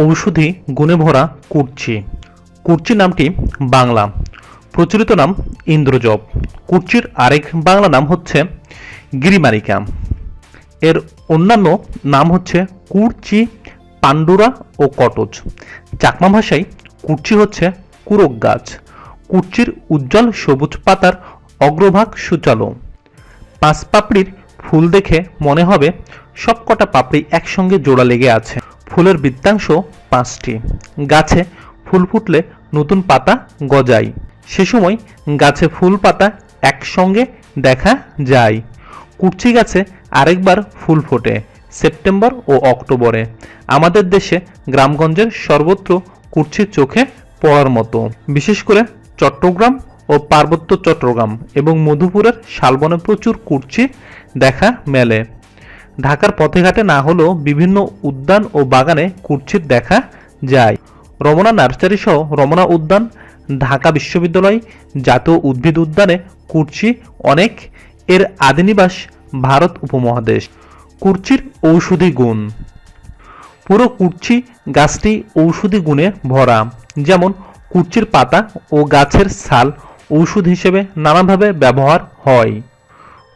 ঔষধি গুণে ভরা কুর্চি। কুর্চি নামটি বাংলা। প্রচলিত নাম ইন্দ্রজব কুর্চির আরেক বাংলা নাম হচ্ছে গিরিমারিকা এর অন্যান্য নাম হচ্ছে কুর্চি পান্ডুরা ও কটজ। চাকমা ভাষায় কুর্চি হচ্ছে কুরক গাছ। কুর্চির উজ্জ্বল সবুজ পাতার অগ্রভাগ সুচালো। পাঁচ পাপড়ির ফুল দেখে মনে হবে সবকটা পাপড়ি একসঙ্গে জোড়া লেগে আছে। ফুলের বৃত্তাংশ পাঁচটি। গাছে ফুল ফুটলে নতুন পাতা গজায়। সে সময় গাছে ফুল পাতা একসঙ্গে দেখা যায়। কুর্চি গাছে আরেকবার ফুল ফোটে, সেপ্টেম্বর ও অক্টোবরে। আমাদের দেশে গ্রামগঞ্জের সর্বত্র কুর্চি চোখে পড়ার মতো। বিশেষ করে চট্টগ্রাম ও পার্বত্য চট্টগ্রাম এবং মধুপুরের শালবনে প্রচুর কুর্চি দেখা মেলে। ঢাকার পথে ঘাটে না হলেও বিভিন্ন উদ্যান ও বাগানে কুর্চির দেখা যায়। রমনা নার্সারি সহ রমনা উদ্যান, ঢাকা বিশ্ববিদ্যালয় জাতীয় উদ্ভিদ উদ্যানে কুর্চি অনেক। এর আদিনিবাস ভারত উপমহাদেশ। কুর্চির ঔষধি গুণ। পুরো কুর্চি গাছটি ঔষধি গুণে ভরা। যেমন কুর্চির পাতা ও গাছের ছাল ঔষধ হিসেবে নানাভাবে ব্যবহার হয়।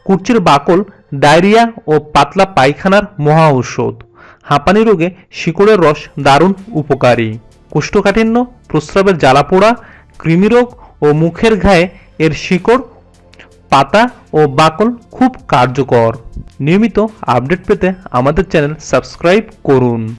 কুর্চির বাকল ডায়রিয়া ও পাতলা পায়খানার মহা ঔষধ। হাঁপানি রোগে শিকড়ের রস দারুণ উপকারী। কোষ্ঠকাঠিন্য, প্রস্রাবের জ্বালা জ্বালাপোড়া, কৃমিরোগ ও মুখের ঘায়ে এর শিকড়, পাতা ও বাকল খুব কার্যকর। নিয়মিত আপডেট পেতে আমাদের চ্যানেল সাবস্ক্রাইব করুন।